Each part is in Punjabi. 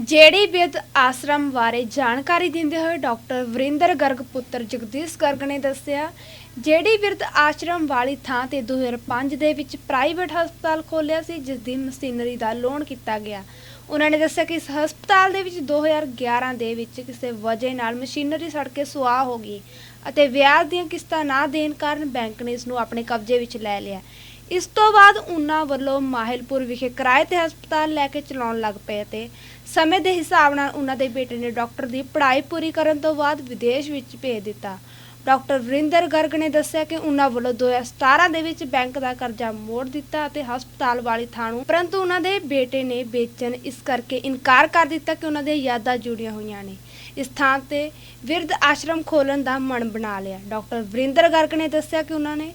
ਜੇੜੀ ਬਿਰਧ ਆਸ਼ਰਮ ਬਾਰੇ ਜਾਣਕਾਰੀ ਦਿੰਦੇ ਹੋਏ ਡਾਕਟਰ ਵਰਿੰਦਰ ਗਰਗ ਪੁੱਤਰ ਜਗਦੀਸ਼ ਗਰਗ ਨੇ ਦੱਸਿਆ ਜੇੜੀ ਬਿਰਧ ਆਸ਼ਰਮ ਵਾਲੀ ਥਾਂ ਤੇ 2005 ਦੇ ਵਿੱਚ ਪ੍ਰਾਈਵੇਟ ਹਸਪਤਾਲ ਖੋਲ੍ਹਿਆ ਸੀ, ਜਿਸ ਦੀ ਮਸ਼ੀਨਰੀ ਦਾ ਲੋਨ ਕੀਤਾ ਗਿਆ। ਉਹਨਾਂ ਨੇ ਦੱਸਿਆ ਕਿ ਇਸ ਹਸਪਤਾਲ ਦੇ ਵਿੱਚ 2011 ਦੇ ਵਿੱਚ ਕਿਸੇ ਵਜ੍ਹਾ ਨਾਲ ਮਸ਼ੀਨਰੀ ਸੜ ਕੇ ਸੁਆਹ ਹੋ ਗਈ ਅਤੇ ਵਿਆਜ ਦੀਆਂ ਕਿਸ਼ਤਾਂ ਨਾ ਦੇਣ ਕਾਰਨ ਬੈਂਕ ਨੇ ਇਸ ਨੂੰ ਆਪਣੇ ਕਬਜ਼ੇ ਵਿੱਚ ਲੈ ਲਿਆ। ਇਸ ਤੋਂ ਬਾਅਦ ਉਹਨਾਂ ਵੱਲੋਂ ਮਾਹਿਲਪੁਰ ਵਿਖੇ ਕਿਰਾਏ ਤੇ ਹਸਪਤਾਲ ਲੈ ਕੇ ਚਲਾਉਣ ਲੱਗ ਪਏ ਤੇ ਸਮੇਂ ਦੇ ਹਿਸਾਬ ਨਾਲ ਉਹਨਾਂ ਦੇ ਬੇਟੇ ਨੇ ਡਾਕਟਰ ਦੀ ਪੜ੍ਹਾਈ ਪੂਰੀ ਕਰਨ ਤੋਂ ਬਾਅਦ ਵਿਦੇਸ਼ ਵਿੱਚ ਭੇਜ ਦਿੱਤਾ। ਡਾਕਟਰ ਵਰਿੰਦਰ ਗਰਗ ਨੇ ਦੱਸਿਆ ਕਿ ਉਹਨਾਂ ਵੱਲੋਂ 2017 ਦੇ ਵਿੱਚ ਬੈਂਕ ਦਾ ਕਰਜ਼ਾ ਮੋੜ ਦਿੱਤਾ ਅਤੇ ਹਸਪਤਾਲ ਵਾਲੀ ਥਾਂ ਨੂੰ, ਪਰੰਤੂ ਉਹਨਾਂ ਦੇ ਬੇਟੇ ਨੇ ਵੇਚਣ ਇਸ ਕਰਕੇ ਇਨਕਾਰ ਕਰ ਦਿੱਤਾ ਕਿ ਉਹਨਾਂ ਦੀਆਂ ਯਾਦਾਂ ਜੁੜੀਆਂ ਹੋਈਆਂ ਨੇ। ਇਸ ਥਾਂ ਤੇ ਵਿਰਧ ਆਸ਼ਰਮ ਖੋਲਣ ਦਾ ਮਨ ਬਣਾ ਲਿਆ। ਡਾਕਟਰ ਵਰਿੰਦਰ ਗਰਗ ਨੇ ਦੱਸਿਆ ਕਿ ਉਹਨਾਂ ਨੇ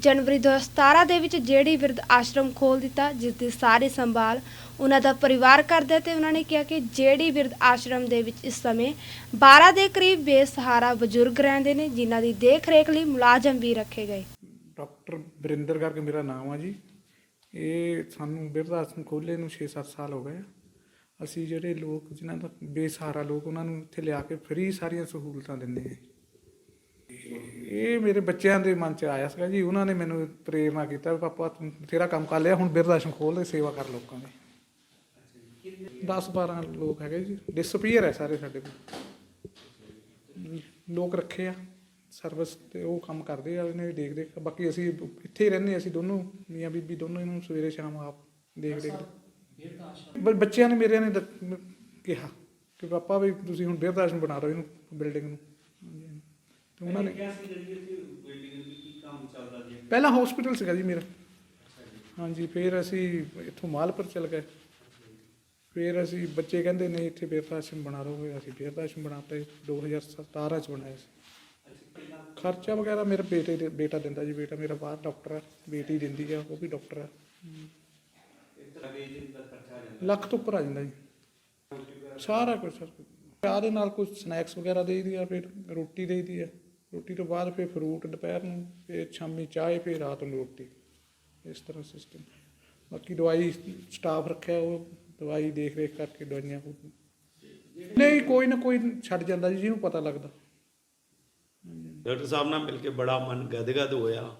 ਜਨਵਰੀ 2017 ਦੇ ਵਿੱਚ ਜਿਹੜੀ ਵਿਰਧ ਆਸ਼ਰਮ ਖੋਲ ਦਿੱਤਾ ਜਿਸ ਦੀ ਸਾਰੀ ਸੰਭਾਲ ਉਹਨਾਂ ਦਾ ਪਰਿਵਾਰ ਕਰਦਾ ਤੇ ਉਹਨਾਂ ਨੇ ਕਿਹਾ ਕਿ ਜਿਹੜੀ ਵਿਰਧ ਆਸ਼ਰਮ ਦੇ ਵਿੱਚ ਇਸ ਸਮੇਂ 12 ਦੇ ਕਰੀਬ ਬੇਸਹਾਰਾ ਬਜ਼ੁਰਗ ਰਹਿੰਦੇ ਨੇ, ਜਿਨ੍ਹਾਂ ਦੀ ਦੇਖ ਰੇਖ ਲਈ ਮੁਲਾਜ਼ਮ ਵੀ ਰੱਖੇ ਗਏ। ਡਾਕਟਰ ਬਰਿੰਦਰ ਕਰਕੇ ਮੇਰਾ ਨਾਮ ਆ ਜੀ। ਇਹ ਸਾਨੂੰ ਬਿਰਧ ਆਸ਼ਰਮ ਖੋਲ੍ਹੇ ਨੂੰ 6-7 ਸਾਲ ਹੋ ਗਏ ਆ। ਅਸੀਂ ਜਿਹੜੇ ਲੋਕ, ਜਿਨ੍ਹਾਂ ਦਾ ਬੇਸਹਾਰਾ ਲੋਕ, ਉਹਨਾਂ ਨੂੰ ਇੱਥੇ ਲਿਆ ਕੇ ਫ੍ਰੀ ਸਾਰੀਆਂ ਸਹੂਲਤਾਂ ਦਿੰਦੇ ਆ। ਇਹ ਮੇਰੇ ਬੱਚਿਆਂ ਦੇ ਮਨ 'ਚ ਆਇਆ ਸੀਗਾ ਜੀ, ਉਹਨਾਂ ਨੇ ਮੈਨੂੰ ਪ੍ਰੇਰਨਾ ਕੀਤਾ ਵੀ ਪਾਪਾ ਤੂੰ ਤੇਰਾ ਕੰਮ ਕਰ ਲਿਆ, ਹੁਣ ਬਿਰਧ ਆਸ਼ਰਮ ਖੋਲ ਦੇ, ਸੇਵਾ ਕਰ ਲੋਕਾਂ ਦੀ। 10 12 ਲੋਕ ਹੈਗੇ ਜੀ ਡਿਸਪੀਅਰ ਹੈ ਸਾਰੇ ਸਾਡੇ ਕੋਲ। ਲੋਕ ਰੱਖੇ ਆ ਸਰਵਿਸ ਤੇ ਉਹ ਕੰਮ ਕਰਦੇ ਆ, ਇਹਨੇ ਦੇਖ ਦੇਖ, ਬਾਕੀ ਅਸੀਂ ਇੱਥੇ ਹੀ ਰਹਿੰਦੇ ਹਾਂ, ਅਸੀਂ ਦੋਨੋਂ, ਮੀਆਂ ਬੀਬੀ ਦੋਨੋਂ ਇਹਨੂੰ ਸਵੇਰੇ ਸ਼ਾਮ ਆਪ ਦੇਖ ਦੇਖ। ਬੱਚਿਆਂ ਨੇ ਮੇਰੇ ਨੇ ਕਿਹਾ ਕਿ ਪਾਪਾ ਵੀ ਤੁਸੀਂ ਹੁਣ ਬਿਰਧ ਆਸ਼ਰਮ ਬਣਾ ਰਹੇ ਇਹਨੂੰ ਬਿਲਡਿੰਗ ਨੂੰ। ਤੇ ਉਹਨਾਂ ਨੇ ਪਹਿਲਾਂ ਹਸਪੀਟਲ ਸੀਗਾ ਜੀ ਮੇਰਾ। ਹਾਂਜੀ ਫਿਰ ਅਸੀਂ ਇੱਥੋਂ ਮਾਲਪੁਰ ਚਲ ਗਏ। ਫਿਰ ਅਸੀਂ ਬੱਚੇ ਕਹਿੰਦੇ ਨੇ ਇੱਥੇ ਬਿਰਧ ਆਸ਼ਰਮ ਬਣਾ ਲਓਗੇ ਅਸੀਂ ਬਿਰਧ ਆਸ਼ਰਮ ਬਣਾਤੇ। 2017 ਚ ਬਣਾਇਆ ਸੀ। ਖਰਚਾ ਵਗੈਰਾ ਮੇਰੇ ਬੇਟੇ ਦੇ ਬੇਟਾ ਦਿੰਦਾ ਜੀ। ਬੇਟਾ ਮੇਰਾ ਬਾਹਰ ਡਾਕਟਰ ਹੈ ਬੇਟੀ ਦਿੰਦੀ ਆ ਉਹ ਵੀ ਡਾਕਟਰ ਹੈ ਲੱਖ ਤੋਂ ਉੱਪਰ ਆ ਜਾਂਦਾ ਜੀ। ਸਾਰਾ ਕੁਝ ਸਰ ਚਾਹ ਦੇ ਨਾਲ ਕੁਝ ਸਨੈਕਸ ਵਗੈਰਾ ਦੇ ਦੀ ਆ ਫਿਰ ਰੋਟੀ ਦੇ ਦੀ ਆ। ਰੋਟੀ ਤੋਂ ਬਾਅਦ ਫਿਰ ਫਰੂਟ ਦੁਪਹਿਰ ਨੂੰ, ਫਿਰ ਸ਼ਾਮੀ ਚਾਹੇ ਫਿਰ ਰਾਤ ਨੂੰ ਰੋਟੀ। ਇਸ ਤਰ੍ਹਾਂ ਸਿਸਟਮ ਬਾਕੀ ਦਵਾਈ ਸਟਾਫ ਰੱਖਿਆ, ਉਹ ਦਵਾਈ ਦੇਖ ਰੇਖ ਕਰਕੇ ਦਵਾਈਆਂ ਨਹੀਂ, ਕੋਈ ਨਾ ਕੋਈ ਛੱਡ ਜਾਂਦਾ ਜੀ, ਜਿਹਨੂੰ ਪਤਾ ਲੱਗਦਾ। ਡਾਕਟਰ ਸਾਹਿਬ ਨਾਲ ਮਿਲ ਕੇ ਬੜਾ ਮਨ ਗਦਗਦ ਹੋਇਆ।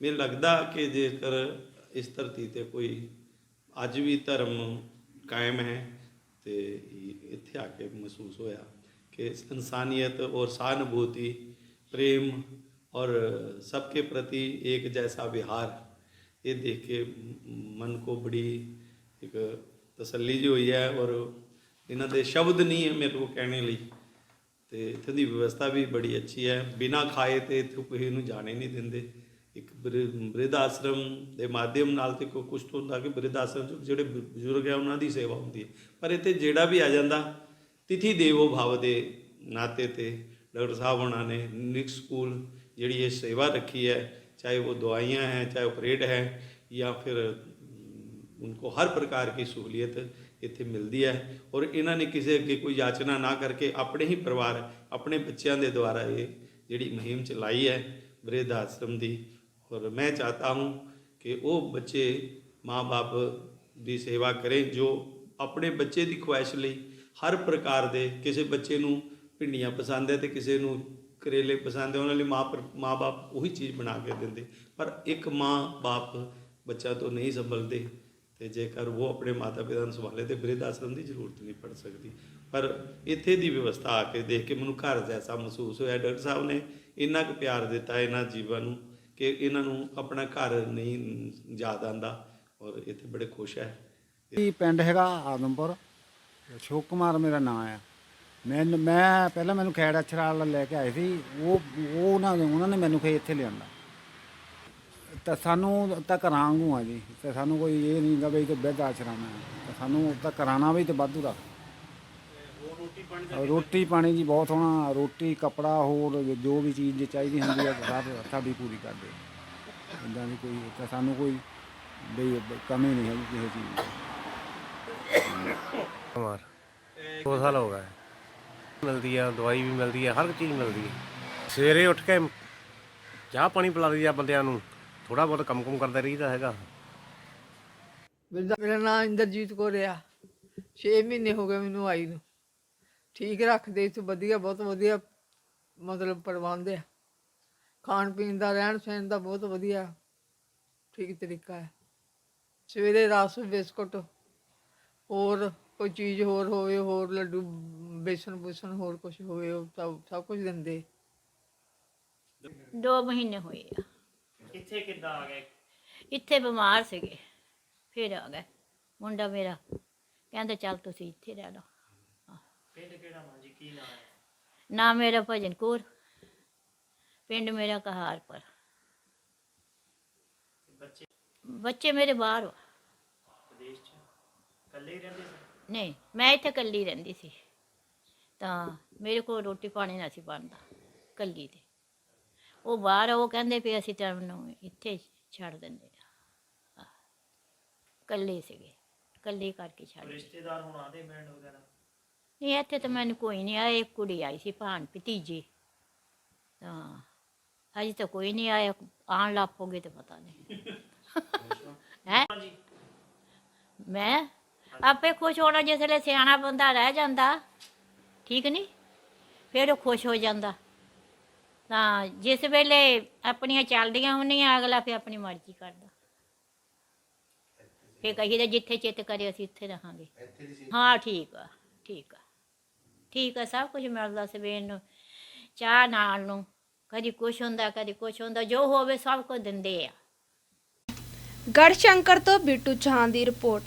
ਮੈਨੂੰ ਲੱਗਦਾ ਕਿ ਜੇਕਰ ਇਸ ਧਰਤੀ ਤੇ ਕੋਈ ਅੱਜ ਵੀ ਧਰਮ ਕਾਇਮ ਹੈ ਤੇ ਇੱਥੇ ਆ ਕੇ ਮਹਿਸੂਸ ਹੋਇਆ ਕਿ ਇਨਸਾਨੀਅਤ ਔਰ ਸਹਾਨੁਭੂਤੀ प्रेम और सबके प्रति एक जैसा व्यवहार ये देख के मन को बड़ी एक ਤਸੱਲੀ ਜੀ ਹੋਈ ਹੈ ਔਰ ਇਹਨਾਂ ਦੇ ਸ਼ਬਦ ਨਹੀਂ ਹੈ ਮੇਰੇ ਕੋ ਕਹਿਣੇ ਲਈ ਤੇ ਇੱਥੇ ਦੀ ਵਿਵਸਥਾ ਵੀ ਬੜੀ ਅੱਛੀ ਹੈ ਬਿਨਾ ਖਾਏ ਤੇ ਇੱਥੇ ਕੋਈ ਨੂੰ ਜਾਣੇ ਨਹੀਂ ਦਿੰਦੇ ਇੱਕ ਬ੍ਰਿ- ਬ੍ਰਿਧ ਆਸ਼ਰਮ ਦੇ ਮਾਧਿਅਮ ਨਾਲ ਤੇ ਕੋਈ ਕੁਛ ਤੋਂ ਹੁੰਦਾ ਕਿ ਬ੍ਰਿਧ ਆਸ਼ਰਮ 'ਚ ਜਿਹੜੇ ਬ- ਬਜ਼ੁਰਗ ਹੈ ਉਹਨਾਂ ਦੀ ਸੇਵਾ ਹੁੰਦੀ ਹੈ ਪਰ ਇੱਥੇ ਜਿਹੜਾ ਵੀ ਆ ਜਾਂਦਾ ਤਿਥੀ ਦੇਵੋ ਭਵ ਦੇ ਨਾਤੇ ਤੇ ਡਾਕਟਰ ਸਾਹਿਬ ਉਹਨਾਂ ਨੇ ਨਿਕ ਸਕੂਲ ਜਿਹੜੀ ਇਹ ਸੇਵਾ ਰੱਖੀ ਹੈ ਚਾਹੇ ਉਹ ਦਵਾਈਆਂ ਹੈ ਚਾਹੇ ऑपरेट है या फिर उनको हर प्रकार की सहूलियत ਇੱਥੇ ਮਿਲਦੀ ਹੈ ਔਰ ਇਹਨਾਂ ਨੇ ਕਿਸੇ ਅੱਗੇ ਕੋਈ ਯਾਚਨਾ ਨਾ ਕਰਕੇ ਆਪਣੇ ਹੀ ਪਰਿਵਾਰ ਆਪਣੇ ਬੱਚਿਆਂ ਦੇ ਦੁਆਰਾ ਇਹ ਜਿਹੜੀ ਮੁਹਿੰਮ ਚਲਾਈ ਹੈ ਬ੍ਰਿਧ ਆਸ਼ਰਮ ਦੀ ਔਰ ਮੈਂ ਚਾਹਤਾ ਹੂੰ ਕਿ ਉਹ ਬੱਚੇ ਮਾਂ-ਬਾਪ ਦੀ ਸੇਵਾ ਕਰੇ ਜੋ ਆਪਣੇ ਬੱਚੇ ਦੀ ਖੁਆਇਸ਼ ਲਈ ਹਰ ਪ੍ਰਕਾਰ ਦੇ ਕਿਸੇ ਬੱਚੇ ਨੂੰ ਭਿੰਡੀਆਂ ਪਸੰਦ ਹੈ ਤੇ ਕਿਸੇ ਨੂੰ ਕਰੇਲੇ ਪਸੰਦ ਹੈ, ਉਹਨਾਂ ਲਈ ਮਾਂ ਮਾਂ-ਬਾਪ ਉਹੀ ਚੀਜ਼ ਬਣਾ ਕੇ ਦਿੰਦੇ। ਪਰ ਇੱਕ ਮਾਂ-ਬਾਪ ਬੱਚਾ ਤੋਂ ਨਹੀਂ ਸੰਭਲਦੇ ਤੇ ਜੇਕਰ ਉਹ ਆਪਣੇ ਮਾਤਾ ਪਿਤਾ ਨੂੰ ਸੰਭਾਲੇ ਤੇ ਬਿਰਧ ਆਸ਼ਰਮ ਦੀ ਜ਼ਰੂਰਤ ਨਹੀਂ ਪੜ ਸਕਦੀ। ਪਰ ਇੱਥੇ ਦੀ ਵਿਵਸਥਾ ਆ ਕੇ ਦੇਖ ਕੇ ਮੈਨੂੰ ਘਰ ਜੈਸਾ ਮਹਿਸੂਸ ਹੋਇਆ। ਡਾਕਟਰ ਸਾਹਿਬ ਨੇ ਇੰਨਾ ਕੁ ਪਿਆਰ ਦਿੱਤਾ ਇਹਨਾਂ ਜੀਵਾਂ ਨੂੰ ਕਿ ਇਹਨਾਂ ਨੂੰ ਆਪਣਾ ਘਰ ਨਹੀਂ ਯਾਦ ਆਂਦਾ ਔਰ ਇੱਥੇ ਬੜੇ ਖੁਸ਼ ਹੈ। ਇਹ ਪਿੰਡ ਹੈਗਾ ਆਦਮਪੁਰ। ਅਸ਼ੋਕ ਕੁਮਾਰ ਮੇਰਾ ਨਾਮ ਹੈ ਮੈਂ ਮੈਂ ਪਹਿਲਾਂ ਮੈਨੂੰ ਖੈੜ ਅਛਰਾਲ ਲੈ ਕੇ ਆਏ ਸੀ ਉਹ ਉਹ ਉਹਨਾਂ ਨੇ ਉਹਨਾਂ ਨੇ ਮੈਨੂੰ ਫੇ ਇੱਥੇ ਲਿਆਂਦਾ। ਤਾਂ ਸਾਨੂੰ ਤਾਂ ਕਰਾਂਗੂ ਆ ਜੀ ਤੇ ਸਾਨੂੰ ਕੋਈ ਇਹ ਨਹੀਂ ਗਾ ਵੀ ਤੇ ਆਸ਼ਰਮ ਹੈ। ਤਾਂ ਸਾਨੂੰ ਤਾਂ ਕਰਾਣਾ ਵੀ ਤੇ ਵਾਧੂ ਦਾ। ਰੋਟੀ ਪਾਣੀ ਜੀ ਬਹੁਤ ਹੋਣਾ ਰੋਟੀ ਕਪੜਾ ਹੋਰ ਜੋ ਵੀ ਚੀਜ਼ ਜੇ ਚਾਹੀਦੀ ਹੁੰਦੀ ਹੈ ਸਭ ਸਾਡੀ ਪੂਰੀ ਕਰਦੇ। ਇਦਾਂ ਦੀ ਕੋਈ ਤਾਂ ਸਾਨੂੰ ਕੋਈ ਬਈ ਕਮੀ ਨਹੀਂ ਹੈਗੀ ਕਿਸੇ ਚੀਜ਼ ਦੀ। ਕੁਮਾਰ ਦੋ ਸਾਲ ਹੋ ਗਏ। ਮਿਲਦੀ ਆ, ਦਵਾਈ ਵੀ ਮਿਲਦੀ ਆ, ਹਰ ਇੱਕ ਚੀਜ਼ ਮਿਲਦੀ ਹੈ ਸਵੇਰੇ ਉੱਠ ਕੇ ਚਾਹ ਪਾਣੀ ਪਿਲਾ ਦਈਦਾ ਬੰਦਿਆਂ ਨੂੰ ਥੋੜਾ ਬਹੁਤ ਕੰਮ ਕੁਮ ਕਰਦਾ ਰਹੀਦਾ ਹੈਗਾ। ਮੇਰਾ ਮੇਰਾ ਨਾਮ ਇੰਦਰਜੀਤ ਕੌਰ ਆ। 6 ਮਹੀਨੇ ਹੋ ਗਏ ਮੈਨੂੰ ਆਈ ਨੂੰ। ਠੀਕ ਰੱਖਦੇ ਇੱਥੇ ਵਧੀਆ, ਬਹੁਤ ਵਧੀਆ, ਮਤਲਬ ਪ੍ਰਬੰਧ ਆ। ਖਾਣ ਪੀਣ ਦਾ, ਰਹਿਣ ਸਹਿਣ ਦਾ ਬਹੁਤ ਵਧੀਆ, ਠੀਕ ਤਰੀਕਾ ਹੈ ਸਵੇਰੇ ਰਸ, ਬਿਸਕੁਟ, ਹੋਰ ਕੋਈ ਚੀਜ਼ ਹੋਰ ਹੋਵੇ, ਹੋਰ ਲੱਡੂ ਬੇਸਨ ਬੂਸਨ ਹੋਰ ਕੁਝ ਹੋਵੇ ਉਹ ਸਭ ਸਭ ਕੁਝ ਦਿੰਦੇ। ਦੋ ਮਹੀਨੇ ਹੋਏ ਆ। ਇੱਥੇ ਕਿੱਦਾਂ ਆ ਗਏ? ਇੱਥੇ ਬਿਮਾਰ ਸੀਗੇ ਫਿਰ ਆ ਗਏ। ਮੁੰਡਾ ਮੇਰਾ ਕਹਿੰਦਾ ਚੱਲ ਤੁਸੀਂ ਇੱਥੇ ਰਹਿ ਲਓ। ਪਿੰਡ ਕਿਹੜਾ ਮਾਂ ਜੀ? ਕੀ ਨਾਮ ਹੈ? ਨਾ ਮੇਰਾ ਭਜਨ ਕੌਰ ਪਿੰਡ ਮੇਰਾ ਕਹਾਰਪੁਰ। ਬੱਚੇ? ਬੱਚੇ ਮੇਰੇ ਬਾਹਰ ਵਾ। ਵਿਦੇਸ਼ ਚ? ਇਕੱਲੇ ਹੀ ਰਹਿੰਦੇ ਸੀ? ਨਹੀਂ ਮੈਂ ਇੱਥੇ ਕੱਲੀ ਰਹਿੰਦੀ ਸੀ। ਤਾਂ ਮੇਰੇ ਕੋਲ ਰੋਟੀ ਪਾਣੀ ਨਾ ਸੀ ਬਣਦਾ ਕੱਲੀ ਤੇ ਉਹ ਬਾਹਰ ਆ, ਉਹ ਕਹਿੰਦੇ ਵੀ ਅਸੀਂ ਤੈਨੂੰ ਇੱਥੇ ਛੱਡ ਦਿੰਦੇ ਆ। ਕੱਲੇ ਸੀਗੇ ਕੱਲੇ ਕਰਕੇ ਛੱਡ। ਰਿਸ਼ਤੇਦਾਰ ਹੁਣ ਆਦੇ ਮਿਲਣ ਵਗੈਰਾ? ਨਹੀਂ ਇੱਥੇ ਤਾਂ ਮੈਨੂੰ ਕੋਈ ਨਹੀਂ ਆਇਆ ਇੱਕ ਕੁੜੀ ਆਈ ਸੀ ਭਾਣ ਭਤੀਜੀ। ਤਾਂ ਹਜੇ ਤਾਂ ਕੋਈ ਨਹੀਂ ਆਇਆ ਆਣ ਲੱਪੋਗੇ ਤੇ ਪਤਾ ਨਹੀਂ। ਹੈ? ਹਾਂਜੀ। ਮੈਂ ਆਪੇ ਖੁਸ਼ ਹੋਣਾ ਜਿਸ ਵੇਲੇ ਸਿਆਣਾ ਬੰਦਾ ਰਹਿ ਜਾਂਦਾ। ਠੀਕ ਨਹੀਂ ਫਿਰ ਉਹ ਖੁਸ਼ ਹੋ ਜਾਂਦਾ। ਤਾਂ ਜਿਸ ਵੇਲੇ ਆਪਣੀਆਂ ਚੱਲਦੀਆਂ ਹੁੰਦੀਆਂ ਅਗਲਾ ਫਿਰ ਆਪਣੀ ਮਰਜ਼ੀ ਕਰਦਾ। ਫਿਰ ਕਹੀਦਾ ਜਿੱਥੇ ਚਿੱਤ ਕਰੇ ਅਸੀਂ ਇੱਥੇ ਰਹਾਂਗੇ ਹਾਂ ਠੀਕ ਆ ਠੀਕ ਆ। ਠੀਕ ਆ ਸਭ ਕੁਝ ਮਿਲਦਾ ਸਵੇਰ ਨੂੰ। ਚਾਹ ਨਾਲ ਨੂੰ। ਕਦੀ ਕੁਛ ਹੁੰਦਾ ਕਦੀ ਕੁਛ ਹੁੰਦਾ ਜੋ ਹੋਵੇ ਸਭ ਕੁਝ ਦਿੰਦੇ ਆ। ਗੜਸ਼ੰਕਰ ਤੋਂ ਬਿੱਟੂ ਚੌਹਾਨ ਦੀ ਰਿਪੋਰਟ।